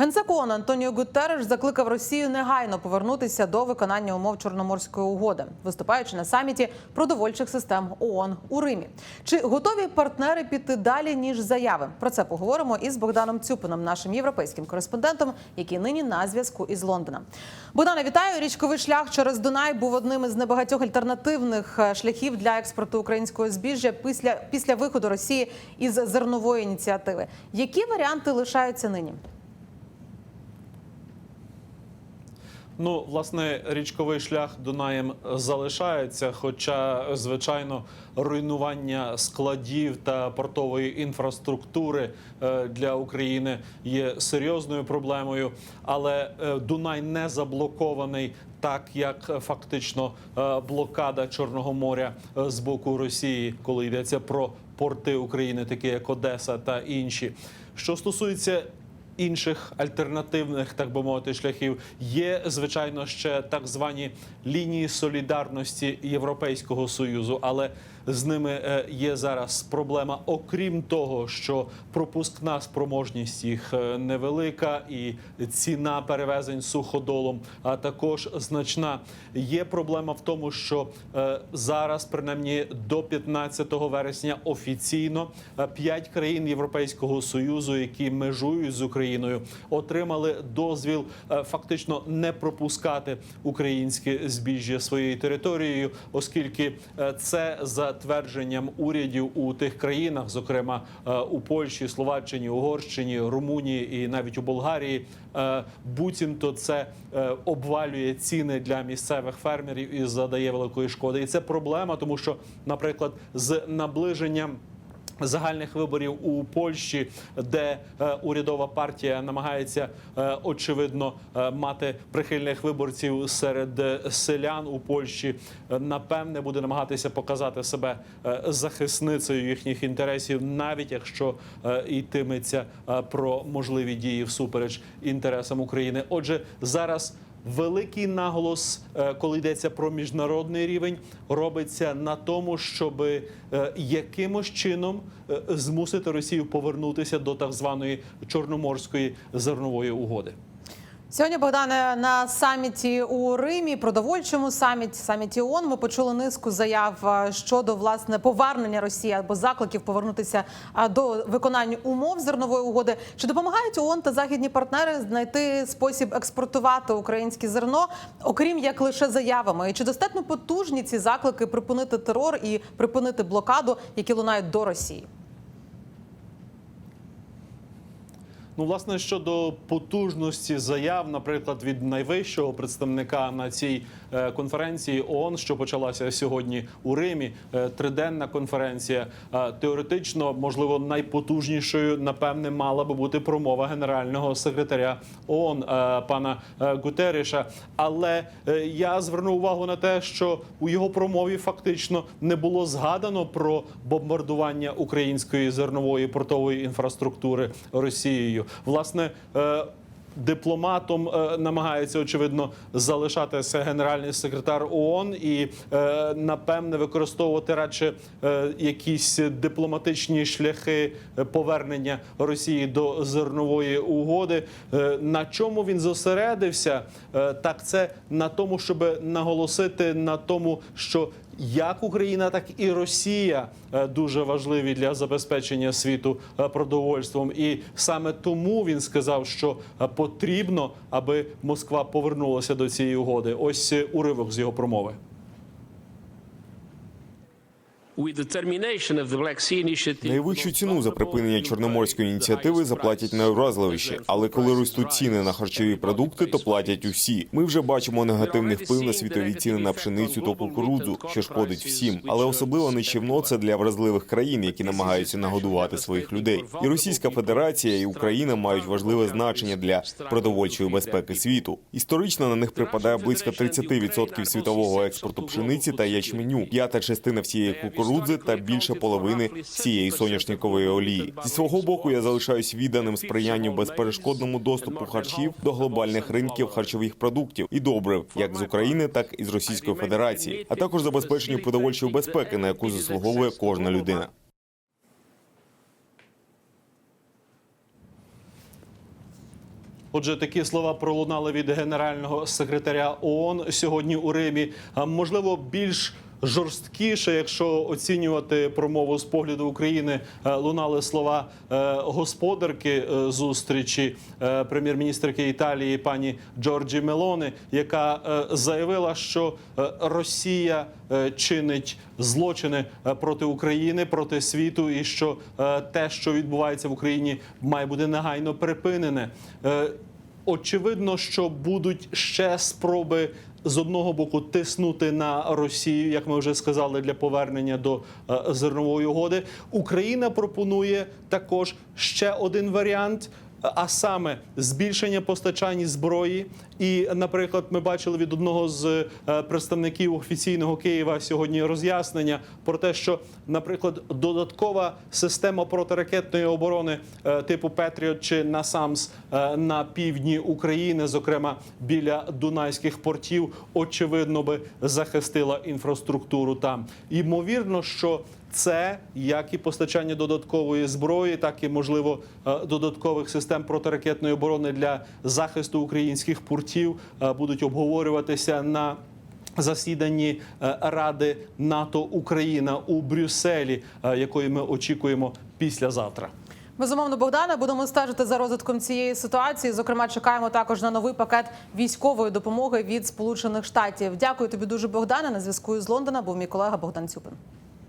Генсек Антоніо Гутерреш закликав Росію негайно повернутися до виконання умов Чорноморської угоди, виступаючи на саміті продовольчих систем ООН у Римі. Чи готові партнери піти далі ніж заяви? Про це поговоримо із Богданом Цюпином, нашим європейським кореспондентом, який нині на зв'язку із Лондона. Богдане, вітаю! Річковий шлях через Дунай був одним із небагатьох альтернативних е, шляхів для експорту українського збіжжя після після виходу Росії із зернової ініціативи. Які варіанти лишаються нині? Ну, власне, річковий шлях Дунаєм залишається. Хоча, звичайно, руйнування складів та портової інфраструктури е, для України є серйозною проблемою, але е, Дунай не заблокований. Так як фактично е, блокада Чорного моря з боку Росії, коли йдеться про порти України, такі як Одеса та інші, що стосується інших альтернативних, так би мовити, шляхів. Є звичайно ще так звані лінії солідарності Європейського союзу, але з ними е, є зараз проблема. Окрім того, що пропускна спроможність їх е, невелика, і ціна перевезень суходолом, а також значна. Є проблема в тому, що е, зараз, принаймні до 15 вересня, офіційно п'ять країн Європейського союзу, які межують з Україною, отримали дозвіл фактично не пропускати українське збіжжя своєю територією, оскільки це за твердженням урядів у тих країнах, зокрема е, у Польщі, Словаччині, Угорщині, Румунії і навіть у Болгарії, е, буцімто це е, обвалює ціни для місцевих фермерів і задає великої шкоди. І це проблема, тому що, наприклад, з наближенням. Загальних виборів у Польщі, де е, урядова партія намагається е, очевидно е, мати прихильних виборців серед селян у Польщі, напевне буде намагатися показати себе захисницею їхніх інтересів, навіть якщо йтиметься про можливі дії всупереч інтересам України. Отже, зараз. Великий наголос, е, коли йдеться про міжнародний рівень, робиться на тому, щоб е, якимось чином е, змусити Росію повернутися до так званої чорноморської зернової угоди. Сьогодні, Богдане, на саміті у Римі, продовольчому саміті, саміті ООН, ми почули низку заяв щодо власне повернення Росії або закликів повернутися до виконання умов зернової угоди. Чи допомагають ООН та західні партнери знайти спосіб експортувати українське зерно, окрім як лише заявами? І чи достатньо потужні ці заклики припинити терор і припинити блокаду, які лунають до Росії? Ну, власне, щодо потужності заяв, наприклад, від найвищого представника на цій е, конференції ООН, що почалася сьогодні у Римі, е, триденна конференція. е, Теоретично, можливо, найпотужнішою, напевне, мала би бути промова генерального секретаря ООН пана Гутеріша. Але я звернув увагу на те, що у його промові фактично не було згадано про бомбардування української зернової портової інфраструктури Росією. Власне. е, Дипломатом е, намагається очевидно залишатися генеральний секретар ООН і е, напевне використовувати радше якісь дипломатичні шляхи повернення Росії до зернової угоди. На чому він зосередився? Так це на тому, щоб наголосити на тому, що як Україна, так і Росія е, дуже важливі для забезпечення світу е, продовольством, і саме тому він сказав, що е, потрібно, аби Москва повернулася до цієї угоди. Ось уривок з його промови. Найвищу ціну за припинення чорноморської ініціативи заплатять найуразливіші. Але коли ростуть ціни на харчові продукти, то платять усі. Ми вже бачимо негативний вплив на світові ціни на пшеницю та кукурудзу, що шкодить всім. Але особливо нищівно це для вразливих країн, які намагаються нагодувати своїх людей. І Російська Федерація і Україна мають важливе значення для продовольчої безпеки світу. Історично на них припадає близько 30% світового експорту пшениці та ячменю, п'ята частина всієї кукурудзи та більше половини всієї соняшникової олії. Зі свого боку я залишаюсь відданим сприянню безперешкодному доступу харчів до глобальних ринків харчових продуктів і добрив, як з України, так і з Російської Федерації, а також забезпеченню продовольчої безпеки, на яку заслуговує кожна людина. Отже, такі слова пролунали від генерального секретаря ООН сьогодні у Римі. А, Можливо, більш жорсткіше, якщо оцінювати промову з погляду України, е, лунали слова е, господарки е, зустрічі прем'єр-міністрки Італії пані Джорджі Мелони, яка заявила, що Росія чинить злочини проти України, проти світу, і що те, що відбувається в Україні, має бути негайно припинене. Очевидно, що будуть ще спроби з одного боку тиснути на Росію, як ми вже сказали, для повернення до е, зернової угоди. Україна пропонує також ще один варіант. А саме збільшення постачання зброї, і, наприклад, ми бачили від одного з е, представників офіційного Києва сьогодні роз'яснення про те, що, наприклад, додаткова система протиракетної оборони е, типу Петріот чи Насамс е, на півдні України, зокрема біля дунайських портів, очевидно би захистила інфраструктуру там. Ймовірно, що це як і постачання додаткової зброї, так і можливо додаткових систем протиракетної оборони для захисту українських портів е, будуть обговорюватися на засіданні е, Ради НАТО Україна у Брюсселі, е, якої ми очікуємо післязавтра. Безумовно, Богдане, будемо стежити за розвитком цієї ситуації. Зокрема, чекаємо також на новий пакет військової допомоги від Сполучених Штатів. Дякую тобі дуже, Богдане. На зв'язку із Лондона був мій колега Богдан Цюпин.